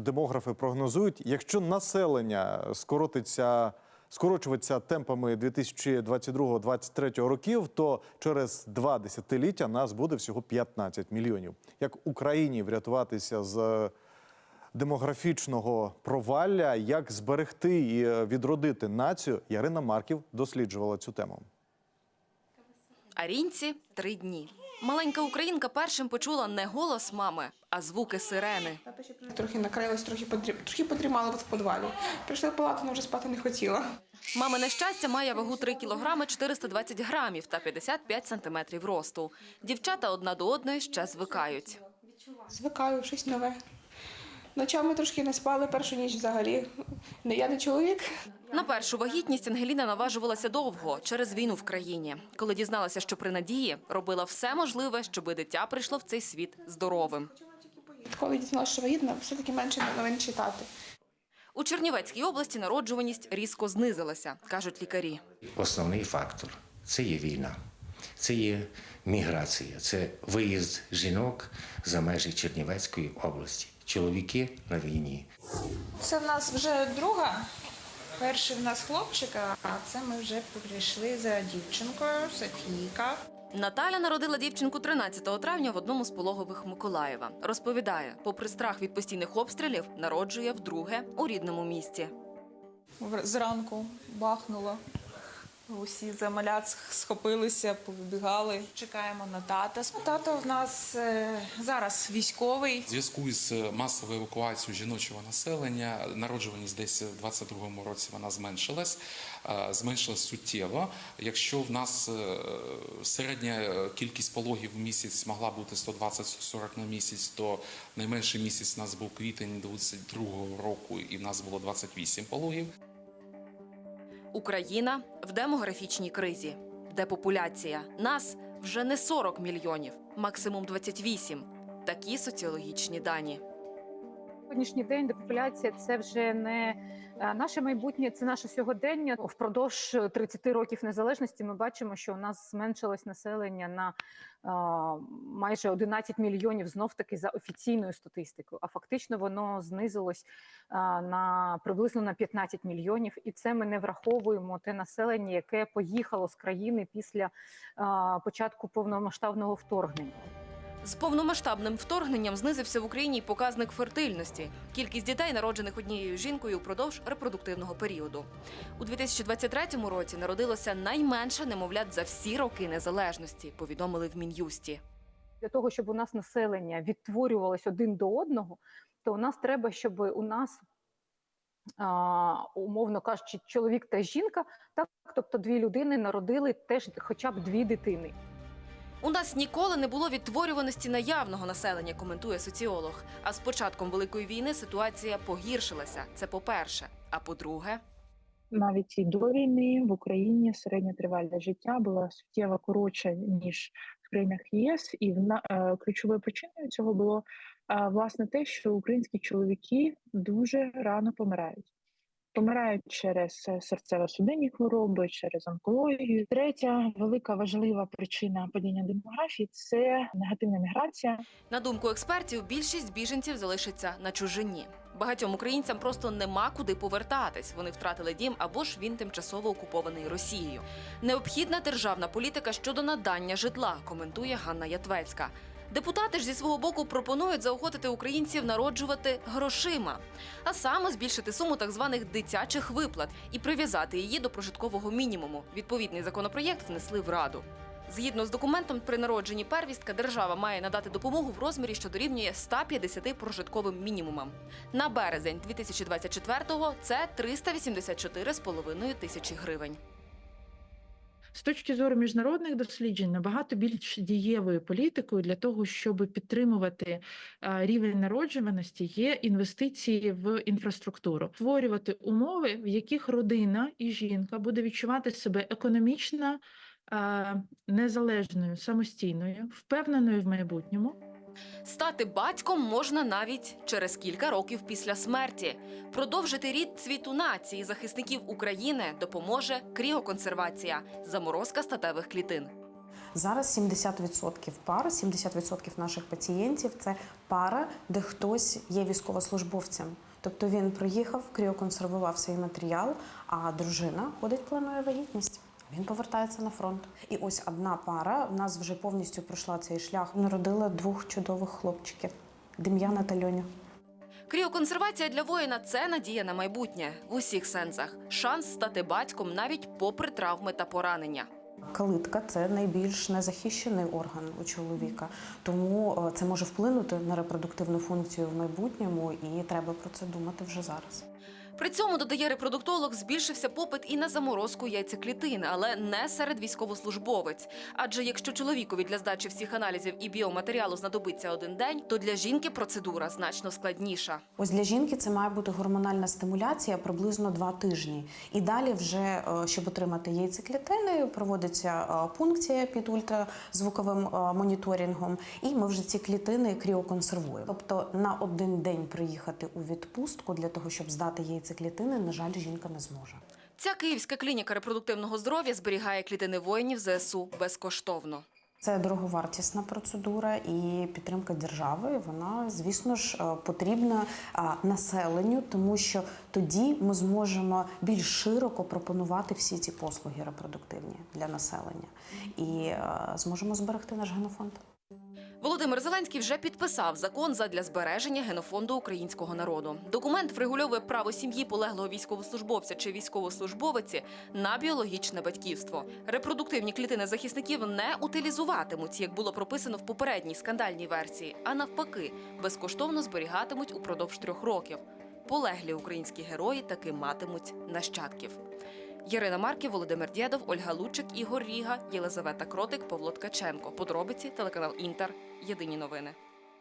демографи прогнозують, якщо населення скоротиться. Скорочуватися темпами 2022-2023 років, то через два десятиліття нас буде всього 15 мільйонів. Як Україні врятуватися з демографічного провалля, як зберегти і відродити націю, Ярина Марків досліджувала цю тему. Арінці три дні. Маленька українка першим почула не голос мами, а звуки сирени. Трохи накрилась, трохи подрі... трохи подрімала в подвалі. Прийшла в палату, вона вже спати не хотіла. Мамине щастя має вагу 3 кілограми 420 грамів та 55 сантиметрів росту. Дівчата одна до одної ще звикають. Звикаю, щось нове. Ночами трошки не спали першу ніч взагалі. Не я, не чоловік. На першу вагітність Ангеліна наважувалася довго через війну в країні. Коли дізналася, що при надії робила все можливе, щоби дитя прийшло в цей світ здоровим. Коли дізналася, що вагітна, все-таки менше новин читати. У Чернівецькій області народжуваність різко знизилася, кажуть лікарі. Основний фактор це є війна, це є міграція, це виїзд жінок за межі Чернівецької області. Чоловіки на війні. Це в нас вже друга. Перший в нас хлопчик, а це ми вже прийшли за дівчинкою, Софійка. Наталя народила дівчинку 13 травня в одному з пологових Миколаєва. Розповідає, попри страх від постійних обстрілів, народжує вдруге у рідному місті. Зранку бахнуло. Усі за маляц схопилися, повибігали. Чекаємо на тата. Тато в нас е, зараз військовий. В зв'язку із масовою евакуацією жіночого населення народжуваність десь в 22-му році вона зменшилась, е, зменшилась суттєво. Якщо в нас е, середня е, кількість пологів в місяць могла бути 120-140 на місяць, то найменший місяць у нас був квітень 22-го року, і в нас було 28 пологів. Україна в демографічній кризі. Депопуляція. Нас вже не 40 мільйонів, максимум 28. Такі соціологічні дані. Сьогоднішній день депопуляція це вже не наше майбутнє, це наше сьогодення. Впродовж 30 років незалежності ми бачимо, що у нас зменшилось населення на е, майже 11 мільйонів знов таки за офіційною статистикою. А фактично воно знизилось е, на приблизно на 15 мільйонів, і це ми не враховуємо те населення, яке поїхало з країни після е, початку повномасштабного вторгнення. З повномасштабним вторгненням знизився в Україні показник фертильності. Кількість дітей, народжених однією жінкою упродовж репродуктивного періоду. У 2023 році народилося найменше немовлят за всі роки незалежності, повідомили в Мін'юсті. для того, щоб у нас населення відтворювалось один до одного, то у нас треба, щоб у нас, умовно кажучи, чоловік та жінка, так, тобто дві людини народили теж хоча б дві дитини. У нас ніколи не було відтворюваності наявного населення, коментує соціолог. А з початком великої війни ситуація погіршилася. Це по-перше. А по-друге, навіть і до війни в Україні середня тривалість життя була суттєво коротша ніж в країнах ЄС, і вона е, ключовою причиною цього було е, власне те, що українські чоловіки дуже рано помирають. Помирають через е, серцево-судинні хвороби, через онкологію. Третя велика важлива причина падіння демографії це негативна міграція. на думку експертів, більшість біженців залишиться на чужині. Багатьом українцям просто нема куди повертатись. Вони втратили дім або ж він тимчасово окупований Росією. Необхідна державна політика щодо надання житла, коментує Ганна Ятвецька. Депутати ж зі свого боку пропонують заохотити українців народжувати грошима, а саме збільшити суму так званих дитячих виплат і прив'язати її до прожиткового мінімуму. Відповідний законопроєкт внесли в раду. Згідно з документом, при народженні первістка держава має надати допомогу в розмірі, що дорівнює 150 прожитковим мінімумам. На березень 2024-го це 384,5 тисячі гривень. З точки зору міжнародних досліджень набагато більш дієвою політикою для того, щоб підтримувати рівень народжуваності, є інвестиції в інфраструктуру, створювати умови, в яких родина і жінка буде відчувати себе економічно незалежною, самостійною, впевненою в майбутньому. Стати батьком можна навіть через кілька років після смерті. Продовжити рід цвіту нації захисників України допоможе кріоконсервація, заморозка статевих клітин. Зараз 70% пар, 70% наших пацієнтів це пара, де хтось є військовослужбовцем. Тобто він приїхав, кріоконсервував свій матеріал, а дружина ходить, планує вагітність. Він повертається на фронт. І ось одна пара в нас вже повністю пройшла цей шлях. Народила двох чудових хлопчиків Дем'яна та Льоню. Кріоконсервація для воїна це надія на майбутнє в усіх сенсах. Шанс стати батьком навіть попри травми та поранення. Калитка це найбільш незахищений орган у чоловіка, тому е, це може вплинути на репродуктивну функцію в майбутньому, і треба про це думати вже зараз. При цьому додає репродуктолог, збільшився попит і на заморозку яйцеклітин, але не серед військовослужбовець. Адже якщо чоловікові для здачі всіх аналізів і біоматеріалу знадобиться один день, то для жінки процедура значно складніша. Ось для жінки це має бути гормональна стимуляція приблизно два тижні. І далі, вже е, щоб отримати яйцеклітини, проводиться е, пункція під ультразвуковим е, моніторингом, і ми вже ці клітини кріоконсервуємо. Тобто на один день приїхати у відпустку для того, щоб здати яйцеклітини, на жаль, жінка не зможе. Ця київська клініка репродуктивного здоров'я зберігає клітини воїнів ЗСУ безкоштовно. Це дороговартісна процедура і підтримка держави. Вона, звісно ж, е, потрібна населенню, тому що тоді ми зможемо більш широко пропонувати всі ці послуги репродуктивні для населення і е, зможемо зберегти наш генофонд. Володимир Зеленський вже підписав закон задля збереження генофонду українського народу. Документ врегульовує право сім'ї полеглого військовослужбовця чи військовослужбовиці на біологічне батьківство. Репродуктивні клітини захисників не утилізуватимуть, як було прописано в попередній скандальній версії, а навпаки, безкоштовно зберігатимуть упродовж трьох років. Полеглі українські герої таки матимуть нащадків. Ярина Марків, Володимир Дєдов, Ольга Лучик, Ігор Ріга, Єлизавета Кротик, Павло Ткаченко. Подробиці телеканал Інтер. Єдині новини.